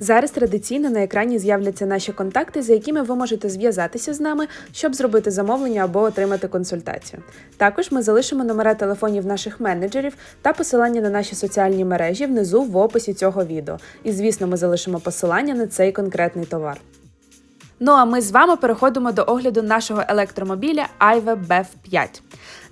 Зараз традиційно на екрані з'являться наші контакти, за якими ви можете зв'язатися з нами, щоб зробити замовлення або отримати консультацію. Також ми залишимо номера телефонів наших менеджерів та посилання на наші соціальні мережі внизу в описі цього відео. І, звісно, ми залишимо посилання на цей конкретний товар. Ну а ми з вами переходимо до огляду нашого електромобіля Aive BEV 5.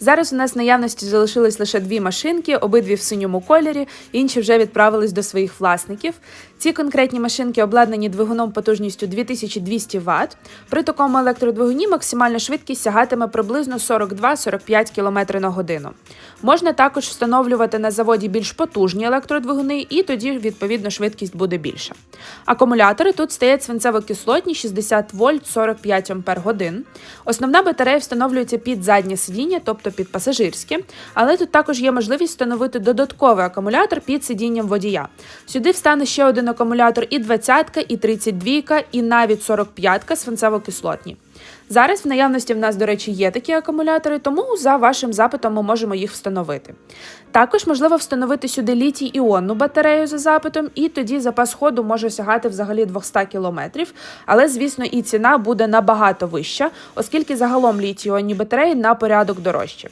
Зараз у нас в наявності залишились лише дві машинки, обидві в синьому кольорі, інші вже відправились до своїх власників. Ці конкретні машинки обладнані двигуном потужністю 2200 Вт. При такому електродвигуні максимальна швидкість сягатиме приблизно 42-45 км на годину. Можна також встановлювати на заводі більш потужні електродвигуни, і тоді, відповідно, швидкість буде більша. Акумулятори тут стоять свинцево-кислотні 60 вольт 45 ампер годин. Основна батарея встановлюється під заднє сидіння, тобто під пасажирське, але тут також є можливість встановити додатковий акумулятор під сидінням водія. Сюди встане ще один акумулятор і 20, і 32, і навіть 45 свинцево-кислотні. Зараз в наявності в нас, до речі, є такі акумулятори, тому за вашим запитом ми можемо їх встановити. Також можливо встановити сюди літій іонну батарею за запитом, і тоді запас ходу може сягати взагалі 200 км. Але, звісно, і ціна буде набагато вища, оскільки загалом літій іонні батареї на порядок дорожчі.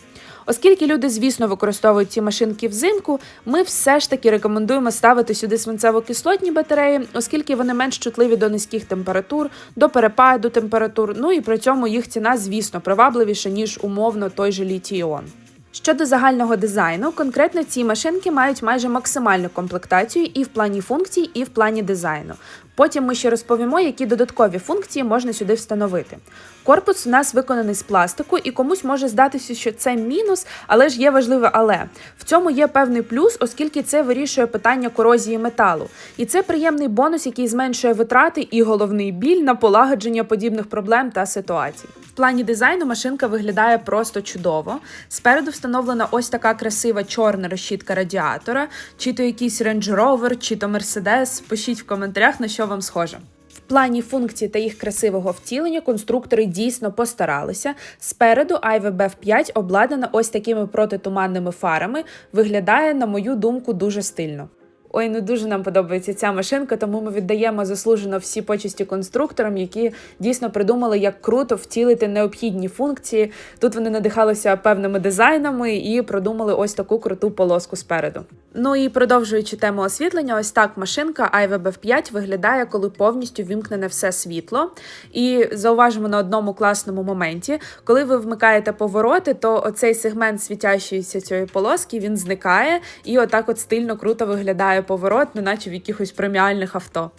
Оскільки люди, звісно, використовують ці машинки взимку, ми все ж таки рекомендуємо ставити сюди свинцево-кислотні батареї, оскільки вони менш чутливі до низьких температур, до перепаду температур. Ну і при цьому їх ціна, звісно, привабливіша ніж умовно той же літій-іон. Щодо загального дизайну, конкретно ці машинки мають майже максимальну комплектацію і в плані функцій, і в плані дизайну. Потім ми ще розповімо, які додаткові функції можна сюди встановити. Корпус у нас виконаний з пластику, і комусь може здатися, що це мінус, але ж є важливе але. В цьому є певний плюс, оскільки це вирішує питання корозії металу. І це приємний бонус, який зменшує витрати і головний біль на полагодження подібних проблем та ситуацій. В плані дизайну машинка виглядає просто чудово. Спереду встановлена ось така красива чорна решітка радіатора, чи то якийсь Range Rover, чи то Mercedes. Пишіть в коментарях, на що вам схоже. В плані функцій та їх красивого втілення конструктори дійсно постаралися. Спереду IVB f 5 обладнана ось такими протитуманними фарами. Виглядає, на мою думку, дуже стильно. Ой, ну дуже нам подобається ця машинка, тому ми віддаємо заслужено всі почесті конструкторам, які дійсно придумали, як круто втілити необхідні функції. Тут вони надихалися певними дизайнами і продумали ось таку круту полоску спереду. Ну і продовжуючи тему освітлення, ось так машинка BEV 5 виглядає, коли повністю вімкнене все світло. І зауважимо на одному класному моменті, коли ви вмикаєте повороти, то оцей сегмент світящоїся цієї полоски він зникає і отак от стильно круто виглядає поворот, неначе в якихось преміальних авто.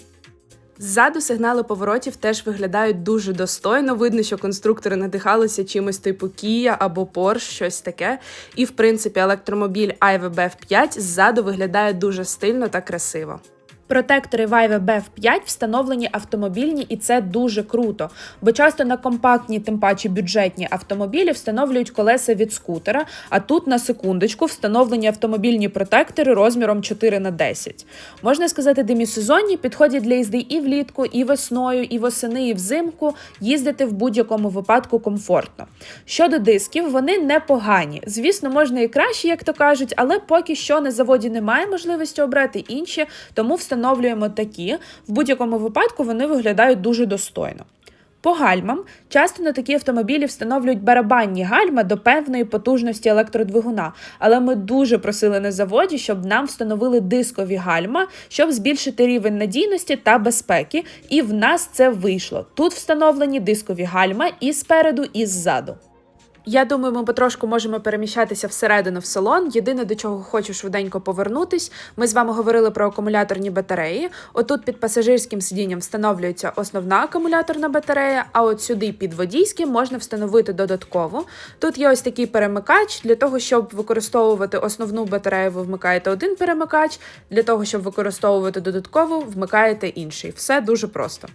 Ззаду сигнали поворотів теж виглядають дуже достойно. Видно, що конструктори надихалися чимось типу Kia або Porsche, щось таке. І, в принципі, електромобіль IVBF 5 ззаду виглядає дуже стильно та красиво. Протектори Vive BEV 5 встановлені автомобільні, і це дуже круто. Бо часто на компактні, тим паче бюджетні автомобілі встановлюють колеса від скутера, а тут на секундочку встановлені автомобільні протектори розміром 4 на 10. Можна сказати, демісезонні підходять для їзди і влітку, і весною, і восени, і взимку. Їздити в будь-якому випадку комфортно. Щодо дисків, вони непогані. Звісно, можна і краще, як то кажуть, але поки що на заводі немає можливості обрати інші, тому встановлюємо встановлюємо такі, в будь-якому випадку вони виглядають дуже достойно. По гальмам часто на такі автомобілі встановлюють барабанні гальма до певної потужності електродвигуна, але ми дуже просили на заводі, щоб нам встановили дискові гальма, щоб збільшити рівень надійності та безпеки. І в нас це вийшло. Тут встановлені дискові гальма і спереду, і ззаду. Я думаю, ми потрошку можемо переміщатися всередину в салон. Єдине, до чого хочу швиденько повернутись. Ми з вами говорили про акумуляторні батареї. Отут під пасажирським сидінням встановлюється основна акумуляторна батарея, а от сюди під водійським можна встановити додатково. Тут є ось такий перемикач. Для того, щоб використовувати основну батарею, ви вмикаєте один перемикач. Для того, щоб використовувати додатково, вмикаєте інший. Все дуже просто.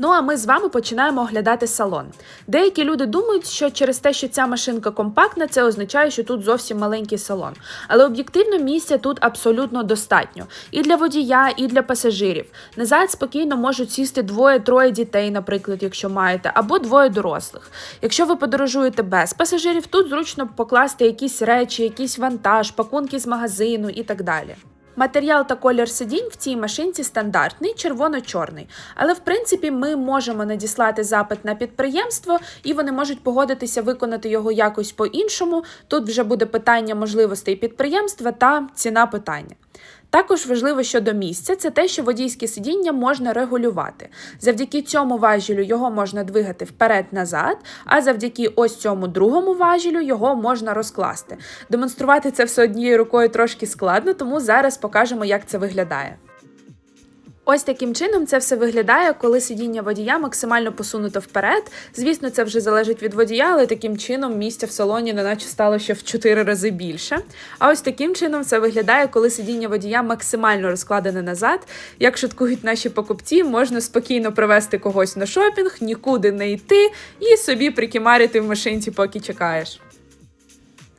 Ну а ми з вами починаємо оглядати салон. Деякі люди думають, що через те, що ця машинка компактна, це означає, що тут зовсім маленький салон. Але об'єктивно місця тут абсолютно достатньо і для водія, і для пасажирів. Назад спокійно можуть сісти двоє-троє дітей, наприклад, якщо маєте, або двоє дорослих. Якщо ви подорожуєте без пасажирів, тут зручно покласти якісь речі, якийсь вантаж, пакунки з магазину і так далі. Матеріал та колір сидінь в цій машинці стандартний, червоно-чорний. Але в принципі ми можемо надіслати запит на підприємство, і вони можуть погодитися виконати його якось по-іншому. Тут вже буде питання можливостей підприємства та ціна питання. Також важливо щодо місця, це те, що водійське сидіння можна регулювати. Завдяки цьому важілю його можна двигати вперед-назад, а завдяки ось цьому другому важілю його можна розкласти. Демонструвати це все однією рукою трошки складно, тому зараз покажемо, як це виглядає. Ось таким чином це все виглядає, коли сидіння водія максимально посунуто вперед. Звісно, це вже залежить від водія, але таким чином місця в салоні неначе стало ще в 4 рази більше. А ось таким чином це виглядає, коли сидіння водія максимально розкладене назад. Як шуткують наші покупці, можна спокійно привезти когось на шопінг, нікуди не йти і собі прикимарити в машинці, поки чекаєш.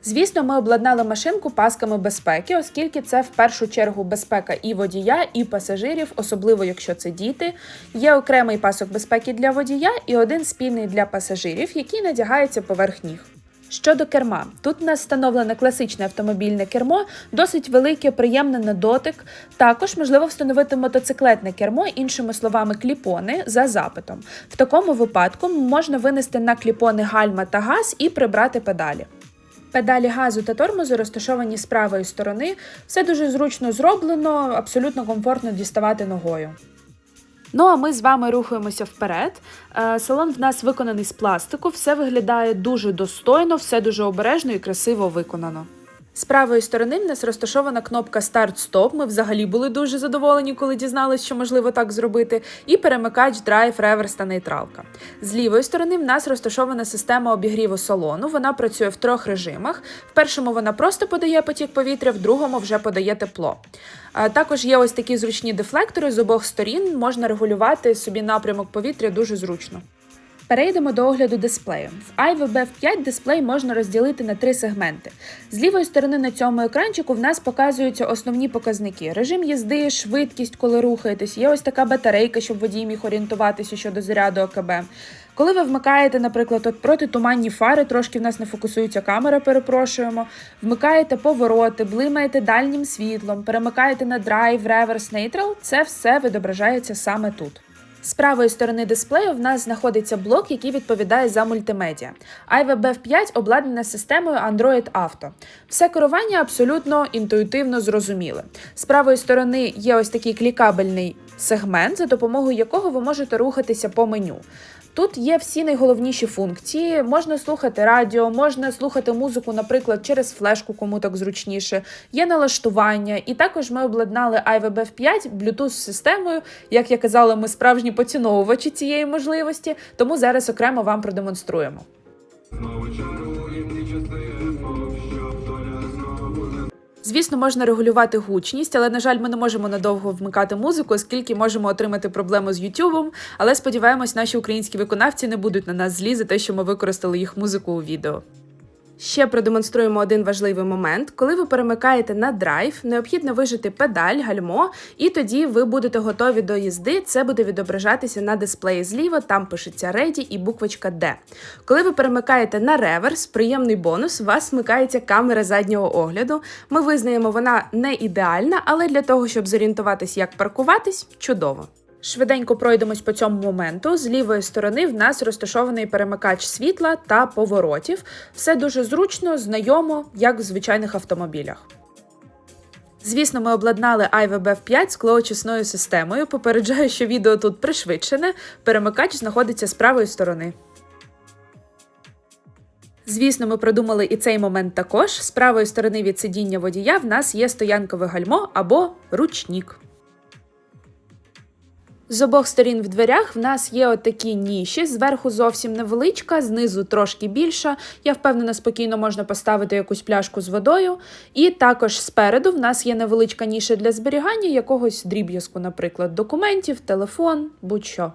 Звісно, ми обладнали машинку пасками безпеки, оскільки це в першу чергу безпека і водія, і пасажирів, особливо якщо це діти. Є окремий пасок безпеки для водія і один спільний для пасажирів, який надягається поверх ніг. Щодо керма, тут у нас встановлене класичне автомобільне кермо, досить велике, приємне на дотик. Також можливо встановити мотоциклетне кермо, іншими словами, кліпони за запитом. В такому випадку можна винести на кліпони гальма та газ і прибрати педалі. Педалі газу та тормозу розташовані з правої сторони. Все дуже зручно зроблено, абсолютно комфортно діставати ногою. Ну а ми з вами рухаємося вперед. Е, Салон в нас виконаний з пластику, все виглядає дуже достойно, все дуже обережно і красиво виконано. З правої сторони в нас розташована кнопка Старт-Стоп. Ми взагалі були дуже задоволені, коли дізналися, що можливо так зробити. І перемикач драйв, реверс та нейтралка. З лівої сторони в нас розташована система обігріву салону. Вона працює в трьох режимах. В першому вона просто подає потік повітря, в другому вже подає тепло. Також є ось такі зручні дефлектори з обох сторін. Можна регулювати собі напрямок повітря дуже зручно. Перейдемо до огляду дисплею. В iVB 5 дисплей можна розділити на три сегменти. З лівої сторони на цьому екранчику в нас показуються основні показники: режим їзди, швидкість, коли рухаєтесь. Є ось така батарейка, щоб водій міг орієнтуватися щодо заряду АКБ. Коли ви вмикаєте, наприклад, от протитуманні фари, трошки в нас не фокусується камера, перепрошуємо. Вмикаєте повороти, блимаєте дальнім світлом, перемикаєте на драйв, реверс, нейтрал, це все відображається саме тут. З правої сторони дисплею в нас знаходиться блок, який відповідає за мультимедіа. iWeb 5 обладнана системою Android Auto. Все керування абсолютно інтуїтивно зрозуміле. З правої сторони є ось такий клікабельний сегмент, за допомогою якого ви можете рухатися по меню. Тут є всі найголовніші функції. Можна слухати радіо, можна слухати музику, наприклад, через флешку, кому так зручніше. Є налаштування, і також ми обладнали iWeb 5 Bluetooth системою. Як я казала, ми справжні поціновувачі цієї можливості, тому зараз окремо вам продемонструємо. Звісно, можна регулювати гучність, але на жаль, ми не можемо надовго вмикати музику, оскільки можемо отримати проблему з Ютубом. Але сподіваємось, наші українські виконавці не будуть на нас злі за те, що ми використали їх музику у відео. Ще продемонструємо один важливий момент. Коли ви перемикаєте на драйв, необхідно вижити педаль, гальмо, і тоді ви будете готові до їзди. Це буде відображатися на дисплеї зліва, там пишеться Ready і буквочка D. Коли ви перемикаєте на реверс, приємний бонус, у вас вмикається камера заднього огляду. Ми визнаємо, вона не ідеальна, але для того, щоб зорієнтуватись, як паркуватись, чудово. Швиденько пройдемось по цьому моменту. З лівої сторони в нас розташований перемикач світла та поворотів. Все дуже зручно, знайомо, як в звичайних автомобілях. Звісно, ми обладнали iWeb 5 склоочисною системою. Попереджаю, що відео тут пришвидшене. Перемикач знаходиться з правої сторони. Звісно, ми продумали і цей момент також. З правої сторони від сидіння водія в нас є стоянкове гальмо або ручнік. З обох сторін в дверях в нас є отакі ніші. Зверху зовсім невеличка, знизу трошки більша. Я впевнена, спокійно можна поставити якусь пляшку з водою. І також спереду в нас є невеличка ніша для зберігання якогось дріб'язку, наприклад, документів, телефон, будь-що.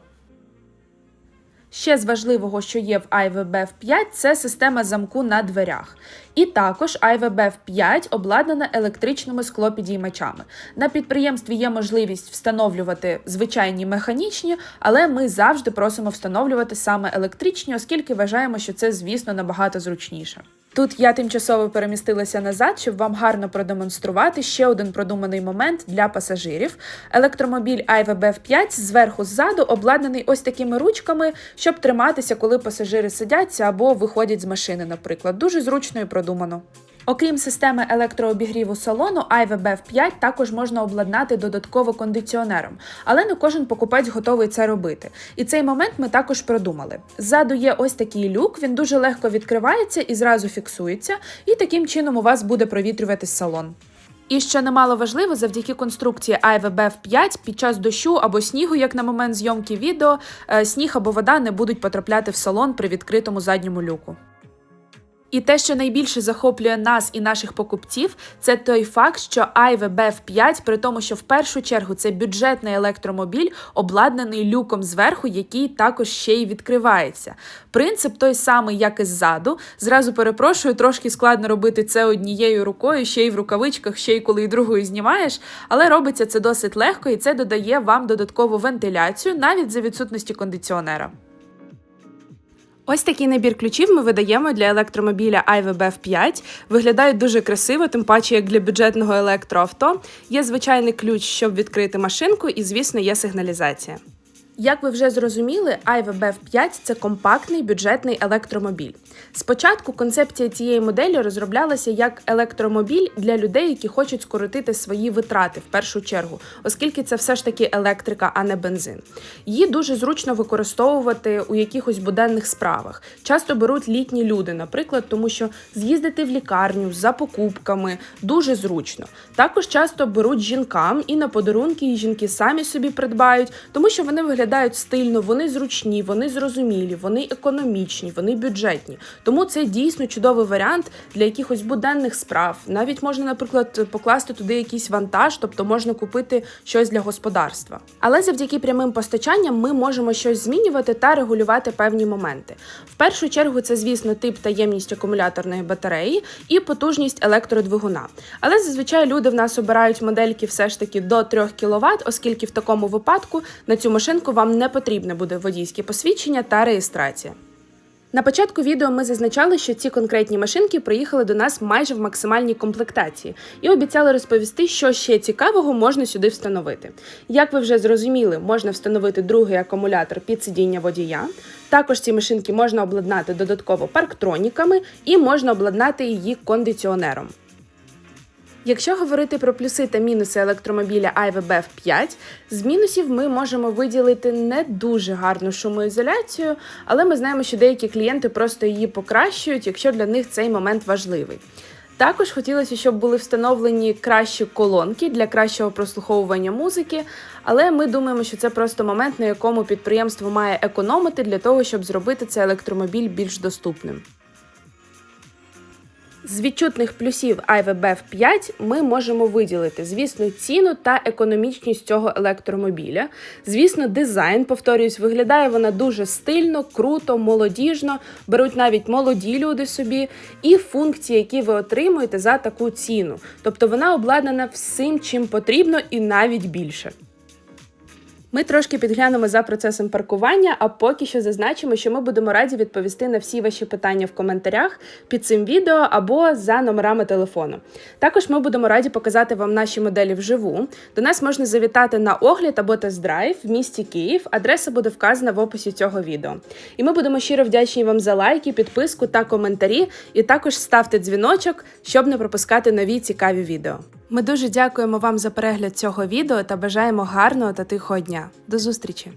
Ще з важливого, що є в IVBF 5, це система замку на дверях. І також IVBF 5 обладнана електричними склопідіймачами. На підприємстві є можливість встановлювати звичайні механічні, але ми завжди просимо встановлювати саме електричні, оскільки вважаємо, що це, звісно, набагато зручніше. Тут я тимчасово перемістилася назад, щоб вам гарно продемонструвати ще один продуманий момент для пасажирів. Електромобіль IVBF 5 зверху ззаду обладнаний ось такими ручками, щоб триматися, коли пасажири сидяться або виходять з машини, наприклад. Дуже зручно і продумано. Окрім системи електрообігріву салону, IVBF 5 також можна обладнати додатково кондиціонером, але не кожен покупець готовий це робити. І цей момент ми також продумали. Ззаду є ось такий люк, він дуже легко відкривається і зразу фіксується, і таким чином у вас буде провітрюватись салон. І що немало важливо, завдяки конструкції IVBF 5 під час дощу або снігу, як на момент зйомки відео, е, сніг або вода не будуть потрапляти в салон при відкритому задньому люку. І те, що найбільше захоплює нас і наших покупців, це той факт, що IVBF 5, при тому, що в першу чергу це бюджетний електромобіль, обладнаний люком зверху, який також ще й відкривається. Принцип той самий, як і ззаду. Зразу перепрошую, трошки складно робити це однією рукою, ще й в рукавичках, ще й коли і другою знімаєш, але робиться це досить легко і це додає вам додаткову вентиляцію навіть за відсутності кондиціонера. Ось такий набір ключів ми видаємо для електромобіля iVBF 5. Виглядають дуже красиво, тим паче як для бюджетного електроавто. Є звичайний ключ, щоб відкрити машинку, і, звісно, є сигналізація. Як ви вже зрозуміли, iVBF 5 це компактний бюджетний електромобіль. Спочатку концепція цієї моделі розроблялася як електромобіль для людей, які хочуть скоротити свої витрати в першу чергу, оскільки це все ж таки електрика, а не бензин. Її дуже зручно використовувати у якихось буденних справах. Часто беруть літні люди, наприклад, тому що з'їздити в лікарню за покупками дуже зручно. Також часто беруть жінкам і на подарунки і жінки самі собі придбають, тому що вони виглядають стильно, вони зручні, вони зрозумілі, вони економічні, вони бюджетні. Тому це дійсно чудовий варіант для якихось буденних справ. Навіть можна, наприклад, покласти туди якийсь вантаж, тобто можна купити щось для господарства. Але завдяки прямим постачанням ми можемо щось змінювати та регулювати певні моменти. В першу чергу, це, звісно, тип та ємність акумуляторної батареї і потужність електродвигуна. Але зазвичай люди в нас обирають модельки все ж таки до 3 кВт, оскільки в такому випадку на цю машинку вам не потрібне буде водійське посвідчення та реєстрація. На початку відео ми зазначали, що ці конкретні машинки приїхали до нас майже в максимальній комплектації і обіцяли розповісти, що ще цікавого можна сюди встановити. Як ви вже зрозуміли, можна встановити другий акумулятор під сидіння водія. Також ці машинки можна обладнати додатково парктроніками і можна обладнати її кондиціонером. Якщо говорити про плюси та мінуси електромобіля iVBF 5, з мінусів ми можемо виділити не дуже гарну шумоізоляцію, але ми знаємо, що деякі клієнти просто її покращують, якщо для них цей момент важливий. Також хотілося, щоб були встановлені кращі колонки для кращого прослуховування музики, але ми думаємо, що це просто момент, на якому підприємство має економити для того, щоб зробити цей електромобіль більш доступним. З відчутних плюсів iVBF 5 ми можемо виділити, звісно, ціну та економічність цього електромобіля. Звісно, дизайн, повторюсь, виглядає вона дуже стильно, круто, молодіжно, беруть навіть молоді люди собі, і функції, які ви отримуєте за таку ціну. Тобто вона обладнана всім, чим потрібно, і навіть більше. Ми трошки підглянемо за процесом паркування, а поки що зазначимо, що ми будемо раді відповісти на всі ваші питання в коментарях під цим відео або за номерами телефону. Також ми будемо раді показати вам наші моделі вживу. До нас можна завітати на огляд або тест-драйв в місті Київ. Адреса буде вказана в описі цього відео. І ми будемо щиро вдячні вам за лайки, підписку та коментарі. І також ставте дзвіночок, щоб не пропускати нові цікаві відео. Ми дуже дякуємо вам за перегляд цього відео та бажаємо гарного та тихого дня. До зустрічі!